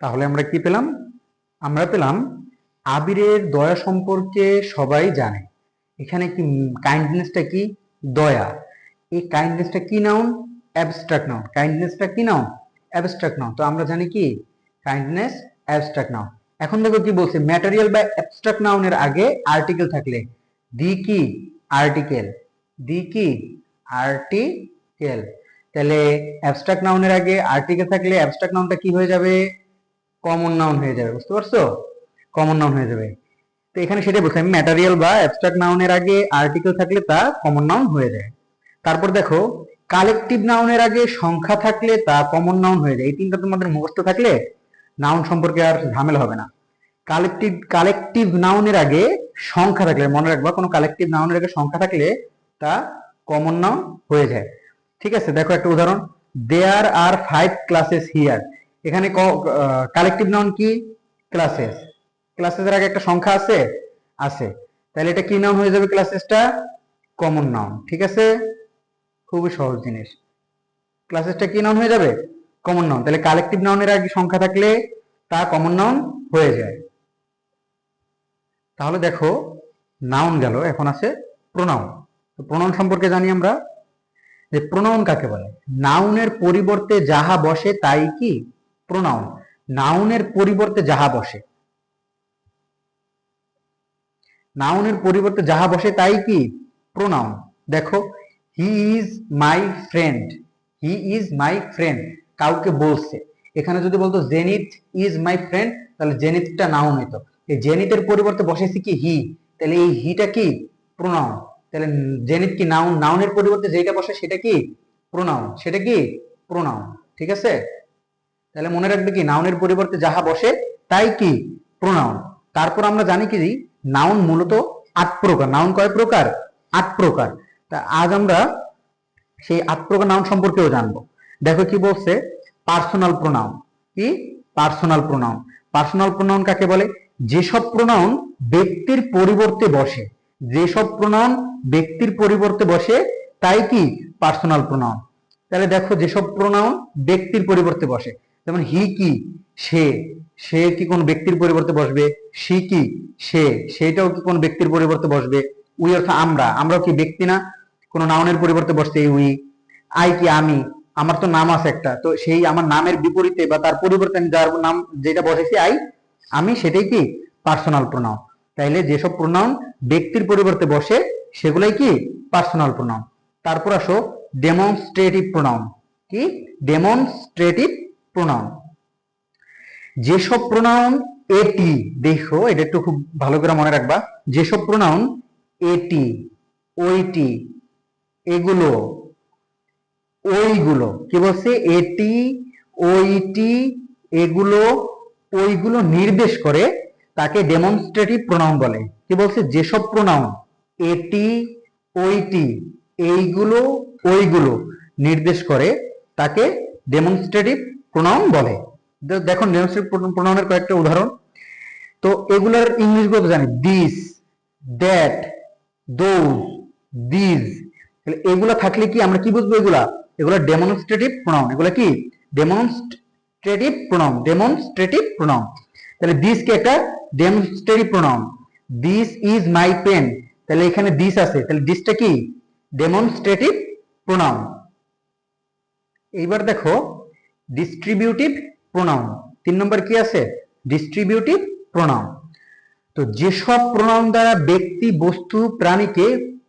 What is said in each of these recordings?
তাহলে আমরা কি পেলাম? আমরা পেলাম আবিরের দয়া সম্পর্কে সবাই জানে। এখানে কি কাইন্ডনেসটা কি? দয়া। এই কাইন্ডনেসটা কি নাউন অ্যাবস্ট্রাক্ট নাউন কাইন্ডনেসটা কি নাউন অ্যাবস্ট্রাক্ট নাউন তো আমরা জানি কি? কাইন্ডনেস অ্যাবস্ট্রাক্ট নাউন এখন দেখো কি বলছে ম্যাটেরিয়াল বা অ্যাবস্ট্রাক্ট নাউনের আগে আর্টিকেল থাকলে। দি কি? আর্টিকেল দি কি? আর্টিকেল তাহলে অ্যাবস্ট্রাক্ট নাউনের আগে আর্টিকেল থাকলে অ্যাবস্ট্রাক্ট নাউনটা কি হয়ে যাবে? কমন নাউন হয়ে যাবে, বুঝতে পারছ? কমন নাউন হয়ে যাবে। তো এখানে সেটাই বলছি, আমি ম্যাটেরিয়াল বা অ্যাবস্ট্রাক্ট নাউনের আগে আর্টিকেল থাকলে তা কমন নাউন হয়ে যায়। তারপর দেখো কালেকটিভ নাউনের আগে সংখ্যা থাকলে তা কমন নাউন হয়ে যায়। এই তিনটা তোমাদের মুখস্থ থাকলে নাউন সম্পর্কে আর ঝামেলা হবে না। কালেকটিভ কালেকটিভ নাউনের আগে সংখ্যা থাকলে, মনে রাখবা, কোনো কালেকটিভ নাউনের আগে সংখ্যা থাকলে তা কমন নাউন হয়ে যায়। ঠিক আছে, দেখো একটা উদাহরণ। There are five classes here এখানে কালেকটিভ নাউন কি? ক্লাসেস ক্লাসেসের আগে একটা সংখ্যা আছে? আছে। তাহলে এটা কি নাউন হয়ে যাবে ক্লাসেসটা কমন নাউন ঠিক আছে? খুবই সহজ জিনিস। ক্লাসেসটা কি নাউন হয়ে যাবে? কমন নাউন তাহলে কালেকটিভ নাউনের আগে সংখ্যা থাকলে তা কমন নাউন হয়ে যায়। তাহলে দেখো নাউন গেল, এখন আছে প্রোনাউন তো প্রোনাউন সম্পর্কে জানি আমরা। যে প্রোনাউন কাকে বলে? নাউনের পরিবর্তে যাহা বসে তাই কি? প্রোনাউন নাউনের পরিবর্তে যাহা বসে। নাউনের পরিবর্তে যাহা বসে তাই কি? প্রোনাউন দেখো he is my friend he is my friend কাউকে বলছে। এখানে যদি বলতো জেনিথ ইজ মাই ফ্রেন্ড তাহলে জেনিথটা নাউন হইতো। এই জেনিথের পরিবর্তে বসেছে কি? হি তাহলে এই হিটা কি? প্রোনাউন তাহলে জেনিথ কি নাউন নাউনের পরিবর্তে যেটা বসে, সেটা কি? প্রোনাউন সেটা কি? প্রোনাউন ঠিক আছে? তাহলে মনে রাখবে কি? নাউনের পরিবর্তে যাহা বসে, তাই কি? প্রোনাউন তারপর আমরা জানি কি? নাউন মূলত আট প্রকার। নাউন কয় প্রকার? আট প্রকার। তা আজ আমরা সেই আট প্রকার নাউন সম্পর্কেও জানব। দেখো কি বলছে? পার্সোনাল প্রোনাউন কি? পার্সোনাল প্রোনাউন পার্সোনাল প্রোনাউন কাকে বলে? যেসব প্রোনাউন ব্যক্তির পরিবর্তে বসে। যেসব প্রোনাউন ব্যক্তির পরিবর্তে বসে, তাই কি? পার্সোনাল প্রোনাউন তাহলে দেখো যেসব প্রোনাউন ব্যক্তির পরিবর্তে বসে। যেমন হি কি, সে সে কি কোন ব্যক্তির পরিবর্তে বসবে? সে কি, সে, সেটাও কি কোন ব্যক্তির পরিবর্তে বসবে? উই অর্থ আমরা, আমরাও কি ব্যক্তি না? কোন নাউনের পরিবর্তে বসছে উই আই কি আমি, আমার তো নাম আছে একটা, তো সেই আমার নামের বিপরীতে বা তার পরিবর্তে আমি যার নাম যেটা বসেছি আই আমি সেটাই কি? পার্সোনাল প্রোনাউন তাইলে যেসব প্রোনাউন ব্যক্তির পরিবর্তে বসে, সেগুলাই কি? পার্সোনাল প্রোনাউন তারপর আসো ডেমনস্ট্রেটিভ প্রোনাউন কি? ডেমনস্ট্রেটিভ প্রোনাউন যেসব প্রোনাউন এটি, দেখো, এটা একটু খুব ভালো করে মনে রাখবা। যেসব প্রোনাউন এটি, ওইটি, এগুলো, ওইগুলো, কি বলছে? এটি, ওইটি, এগুলো, ওইগুলো নির্দেশ করে তাকে ডেমনস্ট্রেটিভ প্রোনাউন বলে। কি বলছে? যেসব প্রোনাউন এটি, ওইটি, এইগুলো, ওইগুলো নির্দেশ করে তাকে ডেমনস্ট্রেটিভ প্রোনাউন বলে। দেখো ডেমনস্ট্রেটিভ প্রোনাউনের কয়েকটা উদাহরণ। তো এগুলার ইংলিশগুলো জানি। দিস দ্যাট দোজ দিজ তাহলে এগুলা থাকলে কি আমরা কি বুঝব এগুলা? এগুলা ডেমনস্ট্রেটিভ প্রোনাউন এগুলা কি? ডেমনস্ট্রেটিভ প্রোনাউন ডেমনস্ট্রেটিভ প্রোনাউন তাহলে দিস কি একটা demonstrative pronoun this is my pen তাহলে এখানে দিস আছে। তাহলে দিসটা কি? ডেমনস্ট্রেটিভ প্রোনাউন এইবার দেখো ডিস্ট্রিবিউটিভ প্রোনাউন তিন নম্বর কি আছে? ডিস্ট্রিবিউটিভ প্রোনাউন তো যেসব প্রোনাউন দ্বারা ব্যক্তি, বস্তু, প্রাণীকে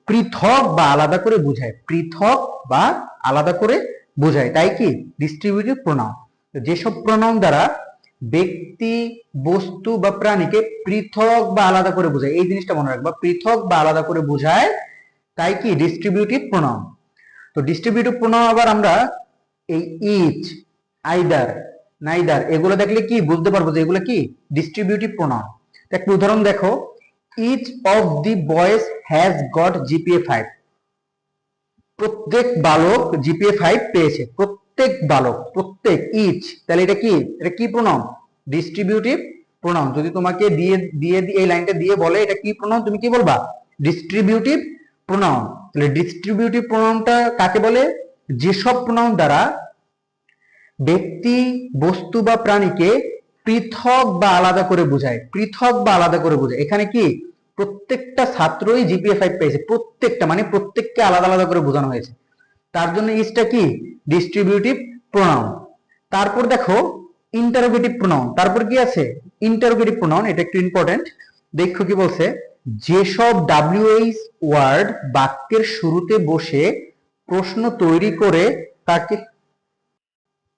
পৃথক বা আলাদা করে বোঝায়, পৃথক বা আলাদা করে বোঝায়, তাই কি? ডিস্ট্রিবিউটিভ প্রোনাউন যেসব প্রোনাউন দ্বারা ব্যক্তি, বস্তু বা প্রাণীকে পৃথক বা আলাদা করে বোঝায়, এই জিনিসটা মনে রাখবা, পৃথক বা আলাদা করে বোঝায়, তাই কি? ডিস্ট্রিবিউটিভ প্রোনাউন তো ডিস্ট্রিবিউটিভ প্রোনাউন আবার আমরা এই ইচ আইদার, নাইদার, এগুলো দেখলে কি বুঝতে পারব যে এগুলো কি? ডিস্ট্রিবিউটিভ প্রোনাউন একটা উদাহরণ দেখো। Each of the boys has got GPA five প্রত্যেক বালক জিপিএ ফাইভ পেয়েছে। প্রত্যেক বালক, প্রত্যেক ইচ তাহলে এটা কি? এটা কি প্রোনাউন ডিস্ট্রিবিউটিভ প্রোনাউন যদি তোমাকে দিয়ে দিয়ে, এই লাইনটা দিয়ে বলে এটা কি প্রোনাউন তুমি কি বলবা? ডিস্ট্রিবিউটিভ প্রোনাউন তাহলে ডিস্ট্রিবিউটিভ প্রোনাউনটা কাকে বলে? যেসব প্রোনাউন দ্বারা ব্যক্তি, বস্তু বা প্রাণীকে পৃথক বা আলাদা করে বোঝায়। পৃথক বা আলাদা করে বোঝায়। এখানে কি? প্রত্যেকটা ছাত্রই জিপিএ ফাইভ পেয়েছে। প্রত্যেকটা মানে প্রত্যেককে আলাদা আলাদা করে বোঝানো হয়েছে। তার জন্য ইসটা কি? ডিস্ট্রিবিউটিভ প্রোনাউন তারপর দেখো ইন্টারোগেটিভ প্রোনাউন তারপর কি আছে? ইন্টারোগেটিভ প্রোনাউন এটা একটু ইম্পর্টেন্ট দেখো কি বলছে? যেসব ডাব্লিউএইচ ওয়ার্ড বাক্যের শুরুতে বসে প্রশ্ন তৈরি করে তাকে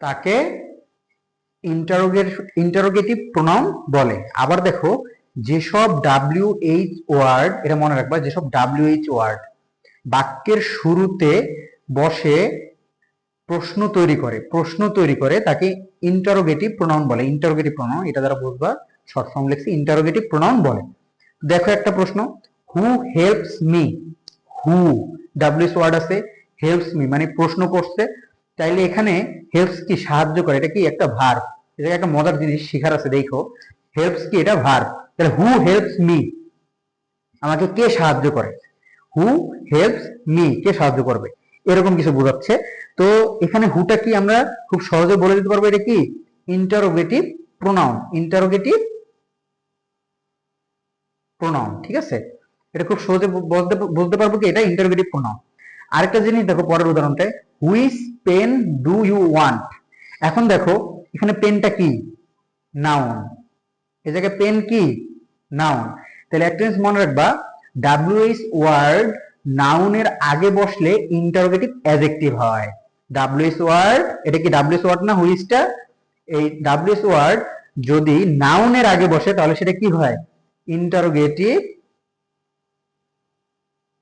তাকে ইন্টারোগেট ইন্টারোগেটিভ প্রোনাউন বলে। আবার দেখো, যেসব ডাব্লিউএইচ ওয়ার্ড এটা মনে রাখবা, যেসব ডাব্লিউএইচ ওয়ার্ড বাক্যের শুরুতে বসে প্রশ্ন তৈরি করে, প্রশ্ন তৈরি করে, তাকে ইন্টারোগেটিভ প্রোনাউন বলে। ইন্টারোগেটিভ প্রোনাউন এটা দ্বারা বুঝবা শর্ট ফর্ম লিখছি ইন্টারোগেটিভ প্রোনাউন বলে। দেখো একটা প্রশ্ন who helps me who W S word আছে হেল্পস মি মানে প্রশ্ন করছে তাইলে এখানে হেল্পস কি সাহায্য করে? এটা কি একটা ভার এটা একটা মজার জিনিস শিখার আছে, দেখো। হেল্পস কি এটা ভার তাহলে হু হেল্পস মি আমাকে কে সাহায্য করে? হু হেল্পস মি কে সাহায্য করবে? এরকম কিছু বোঝাচ্ছে। তো এখানে হুটা কি আমরা খুব সহজে বলে দিতে পারব এটা কি? ইন্টারোগেটিভ প্রোনাউন ইন্টারোগেটিভ প্রোনাউন ঠিক আছে? এটা খুব সহজে বলতে বলতে পারব কি? এটা ইন্টারোগেটিভ প্রোনাউন আরেকটা জিনিস দেখো পরের উদাহরণটা which pen do you want এখন দেখো, এখানে পেনটা কি? নাউন এই জায়গায় পেন কি? নাউন তাহলে একটা জিনিস মনে রাখবা ডাব্লিউএইচ ওয়ার্ড নাউনের আগে বসলে ইন্টারোগেটিভ অ্যাডজেক্টিভ হয়। ডাব্লিউএস ওয়ার্ড এটা কি ডাব্লিউএস ওয়ার্ড না হুইচটা এই ডাব্লিউএস ওয়ার্ড যদি নাউনের আগে বসে, তাহলে সেটা কি হয়? ইন্টারোগেটিভ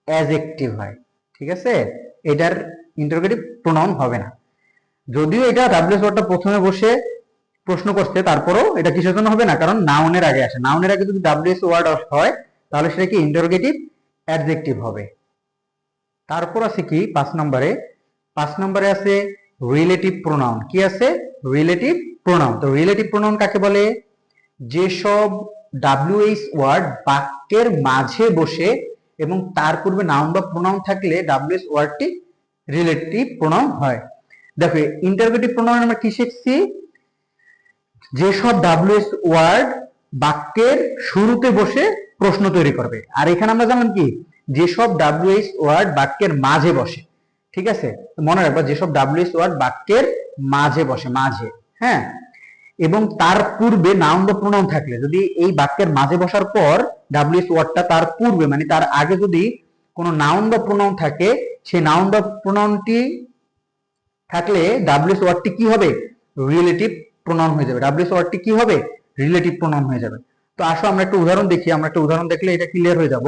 অ্যাডজেক্টিভ হয়। ঠিক আছে? এটার ইন্টারোগেটিভ প্রোনাউন হবে না। যদিও এটা ডাব্লিউএস ওয়ার্ডটা প্রথমে বসে প্রশ্ন করছে, তারপরেও এটা কিসের জন্য হবে না? কারণ নাউনের আগে আসে। নাউনের আগে যদি ডাব্লিউএস ওয়ার্ড হয়, তাহলে সেটা কি? ইন্টারোগেটিভ অ্যাডজেক্টিভ হবে। তারপর আছে কি? পাঁচ নম্বরে। পাঁচ নম্বরে আছে রিলেটিভ প্রোনাউন কি আছে? রিলেটিভ প্রোনাউন তো রিলেটিভ প্রোনাউন কাকে বলে? যেসব ডাব্লিউএইচ ওয়ার্ড বাক্যের মাঝে বসে এবং তার পূর্বে নাউন বা প্রোনাউন থাকলে ডাব্লিউএস ওয়ার্ডটি রিলেটিভ প্রোনাউন হয়। দেখো ইন্টারোগেটিভ প্রোনাউন আমরা কি শিখছি? যেসব ডাব্লিউএস ওয়ার্ড বাক্যের শুরুতে বসে প্রশ্ন তৈরি করবে। আর এখানে আমরা জানলাম কি? যেসব ডাব্লিউএস ওয়ার্ড বাক্যের মাঝে বসে। ঠিক আছে? মনে রাখবা যেসব ডাব্লিউএস ওয়ার্ড বাক্যের মাঝে বসে, মাঝে। হ্যাঁ? এবং তার পূর্বে নাউন প্রোনাউন থাকলে, যদি এই বাক্যের মাঝে বসার পর ডাব্লিউএস ওয়ার্ডটা তার পূর্বে মানে তার আগে যদি কোনো নাউন প্রোনাউন থাকে সেই নাউন প্রোনাউনটি থাকলে ডাব্লিউএস ওয়ার্ডটি কি হবে? রিলেটিভ প্রোনাউন হয়ে যাবে। ডাব্লিউএস ওয়ার্ডটি কি হবে? রিলেটিভ প্রোনাউন হয়ে যাবে। তো আসো আমরা একটা উদাহরণ দেখি, আমরা একটা উদাহরণ দেখলে এটা ক্লিয়ার হয়ে যাব।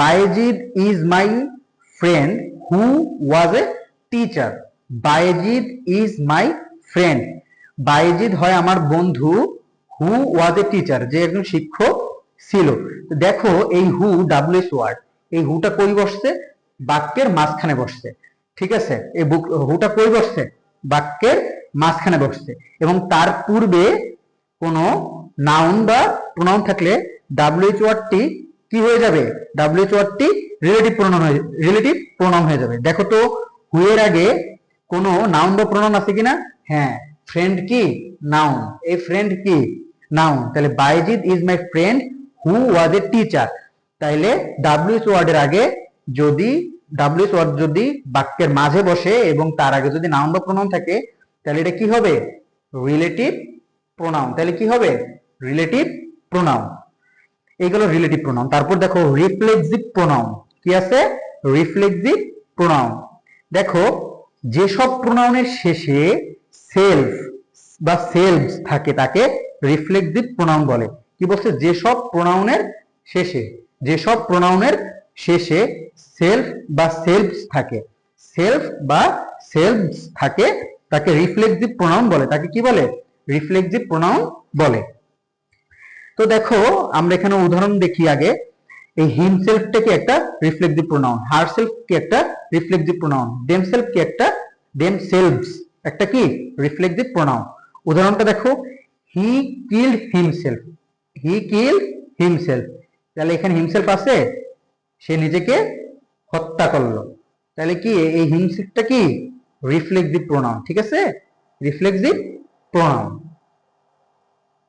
Bayzid is my friend who was a teacher Bayzid is my friend Bayzid হয় আমার বন্ধু হু ওয়াজ এ টিচার যে একজন শিক্ষক ছিল। দেখো এই হু ডাব্লিউএস ওয়ার্ড এই হুটা কই বসছে? বাক্যের মাঝখানে বসছে। ঠিক আছে? এই হুটা কই বসছে? বাক্যের মাঝখানে বসছে। এবং তার পূর্বে কোনো নাউন বা প্রোনাউন থাকলে ডাব্লিউএইচ ওয়ার্ডটি কি হয়ে যাবে? ডাব্লিউএইচ ওয়ার্ডটি রিলেটিভ প্রোনাউন হয়ে রিলেটিভ প্রোনাউন হয়ে যাবে। দেখো তো হু এর আগে কোনো নাউন বা প্রোনাউন আছে কিনা? হ্যাঁ ফ্রেন্ড কি? নাউন এই ফ্রেন্ড কি? নাউন তাহলে Bayzid is my friend who was a teacher তাইলে ডাব্লিউএস ওয়ার্ডের আগে যদি ডাব্লিউএস ওয়ার্ড যদি বাক্যের মাঝে বসে এবং তার আগে যদি নাউন বা প্রোনাউন থাকে, তাহলে এটা কি হবে? রিলেটিভ প্রোনাউন তাহলে কি হবে? রিলেটিভ প্রোনাউন এইগুলো রিলেটিভ প্রোনাউন তারপর দেখো রিফ্লেক্সিভ প্রোনাউন কি আছে? রিফ্লেক্সিভ প্রোনাউন দেখো, যেসব প্রোনাউনের শেষে সেলফ বা সেলফস থাকে তাকে রিফ্লেক্সিভ প্রোনাউন বলে। কি বলছে? যেসব প্রোনাউনের শেষে, যেসব প্রোনাউনের শেষে সেলফ বা সেলফস থাকে। সেলফ বা সেলফস থাকে, তাকে রিফ্লেক্সিভ প্রোনাউন বলে। তাকে কি বলে? রিফ্লেক্সিভ প্রোনাউন বলে। তো দেখো, আমরা এখানে উদাহরণ দেখি আগে। এই হিমসেলফটা কি একটা রিফ্লেক্সিভ প্রোনাউন হারসেলফ কি একটা রিফ্লেক্সিভ প্রোনাউন দেমসেলফ কি একটা দেম সেলফস একটা কি? রিফ্লেক্টিভ প্রোনাউন উদাহরণটা দেখো he killed himself he killed himself তাহলে এখানে হিমসেলফ আছে, সে নিজেকে হত্যা করল। তাহলে কি, এই হিমসেলফটা কি? রিফ্লেক্টিভ প্রোনাউন ঠিক আছে? Reflective pronoun